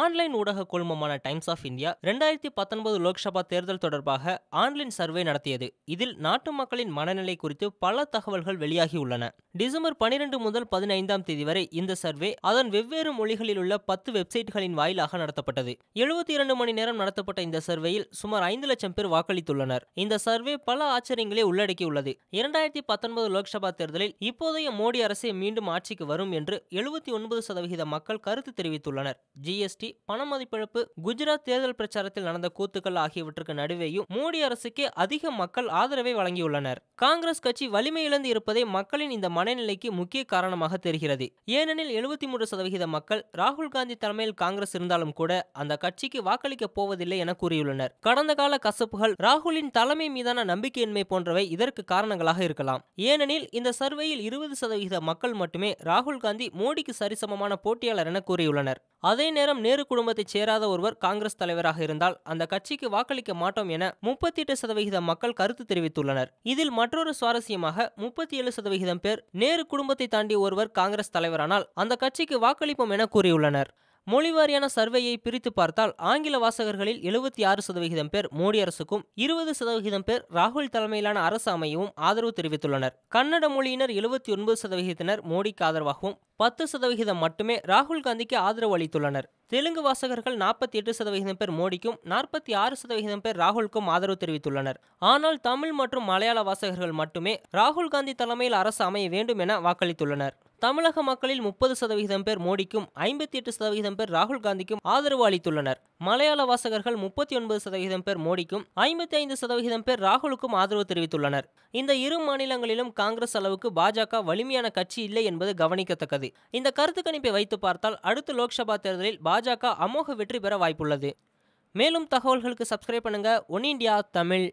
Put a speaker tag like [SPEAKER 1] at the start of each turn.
[SPEAKER 1] Online ஊடக குழுமமான times of India ரெண்டாயிரத்தி பத்தொன்பது லோக்சபா தேர்தல் தொடர்பாக ஆன்லைன் சர்வே நடத்தியது. இதில் நாட்டு மக்களின் மனநிலை குறித்து பல தகவல்கள் வெளியாகியுள்ளன டிசம்பர் பனிரெண்டு முதல் பதினைந்தாம் தேதி வரை இந்த சர்வே அதன் வெவ்வேறு மொழிகளில் உள்ள பத்து வெப்சைட்களின் வாயிலாக நடத்தப்பட்டது. எழுபத்தி இரண்டு மணி நேரம் நடத்தப்பட்ட இந்த சர்வேயில் சுமார் ஐந்து லட்சம் பேர் வாக்களித்துள்ளனர். இந்த சர்வே பல ஆச்சரியங்களை உள்ளடக்கியுள்ளது. இரண்டாயிரத்தி பத்தொன்பது லோக்சபா தேர்தலில் இப்போதைய மோடி அரசே மீண்டும் ஆட்சிக்கு வரும் என்று எழுபத்தி ஒன்பது சதவிகித மக்கள் கருத்து தெரிவித்துள்ளனர். ஜிஎஸ்டி பண மதிப்பிழப்பு குஜராத் தேர்தல் பிரச்சாரத்தில் நடந்த கூத்துக்கள் ஆகியவற்றுக்கு நடுவேயும் மோடி அரசுக்கே அதிக மக்கள் ஆதரவை வழங்கியுள்ளனர். காங்கிரஸ் கட்சி வலிமை இழந்து மக்களின் இந்த மனநிலைக்கு முக்கிய காரணமாக தெரிகிறது. ஏனெனில் எழுபத்தி மூன்று சதவிகித மக்கள் ராகுல் காந்தி தலைமையில் காங்கிரஸ் இருந்தாலும் கூட அந்த கட்சிக்கு வாக்களிக்கப் போவதில்லை என கூறியுள்ளனர். கடந்த கால கசப்புகள் ராகுலின் தலைமை மீதான நம்பிக்கையின்மை போன்றவை இதற்கு காரணங்களாக இருக்கலாம். ஏனெனில் இந்த சர்வேயில் இருபது சதவிகித மக்கள் மட்டுமே ராகுல் காந்தி மோடிக்கு சரிசமமான போட்டியாளர் என கூறியுள்ளனர். அதே நேரம் நேரு குடும்பத்தைச் சேராத ஒருவர் காங்கிரஸ் தலைவராக இருந்தால் அந்த கட்சிக்கு வாக்களிக்க மாட்டோம் என முப்பத்தி எட்டு சதவிகித மக்கள் கருத்து தெரிவித்துள்ளனர். இதில் மற்றொரு சுவாரஸ்யமாக முப்பத்தி ஏழு சதவிகிதம் பேர் நேரு குடும்பத்தை தாண்டிய ஒருவர் காங்கிரஸ் தலைவரானால் அந்த கட்சிக்கு வாக்களிப்போம் என கூறியுள்ளனர். மொழிவாரியான சர்வேயை பிரித்து பார்த்தால் ஆங்கில வாசகர்களில் எழுபத்தி ஆறு சதவிகிதம் பேர் மோடி அரசுக்கும் இருபது சதவிகிதம் பேர் ராகுல் தலைமையிலான அரசு அமையவும் ஆதரவு தெரிவித்துள்ளனர். கன்னட மொழியினர் எழுபத்தி ஒன்பது சதவிகிதத்தினர் மோடிக்கு ஆதரவாகவும் பத்து சதவிகிதம் மட்டுமே ராகுல் காந்திக்கு ஆதரவு அளித்துள்ளனர். தெலுங்கு வாசகர்கள் நாற்பத்தி எட்டு சதவிகிதம் பேர் மோடிக்கும் நாற்பத்தி ஆறு சதவிகிதம் பேர் ராகுலுக்கும் ஆதரவு தெரிவித்துள்ளனர். ஆனால் தமிழ் மற்றும் மலையாள வாசகர்கள் மட்டுமே ராகுல் காந்தி தலைமையில் அரசு அமைய வேண்டும் என வாக்களித்துள்ளனர். தமிழக மக்களில் முப்பது சதவிகிதம் பேர் மோடிக்கும் ஐம்பத்தி எட்டு சதவிகிதம் பேர் ராகுல் காந்திக்கும் ஆதரவு அளித்துள்ளனர். மலையாள வாசகர்கள் முப்பத்தி ஒன்பது சதவிகிதம் பேர் மோடிக்கும் ஐம்பத்தி ஐந்து சதவிகிதம் பேர் ராகுலுக்கும் ஆதரவு தெரிவித்துள்ளனர். இந்த இரு மாநிலங்களிலும் காங்கிரஸ் அளவுக்கு பாஜக வலிமையான கட்சி இல்லை என்பது கவனிக்கத்தக்கது. இந்த கருத்து கணிப்பை வைத்து பார்த்தால் அடுத்த லோக்சபா தேர்தலில் பாஜக அமோக வெற்றி பெற வாய்ப்புள்ளது. மேலும் தகவல்களுக்கு சப்ஸ்கிரைப் பண்ணுங்க. One India Tamil.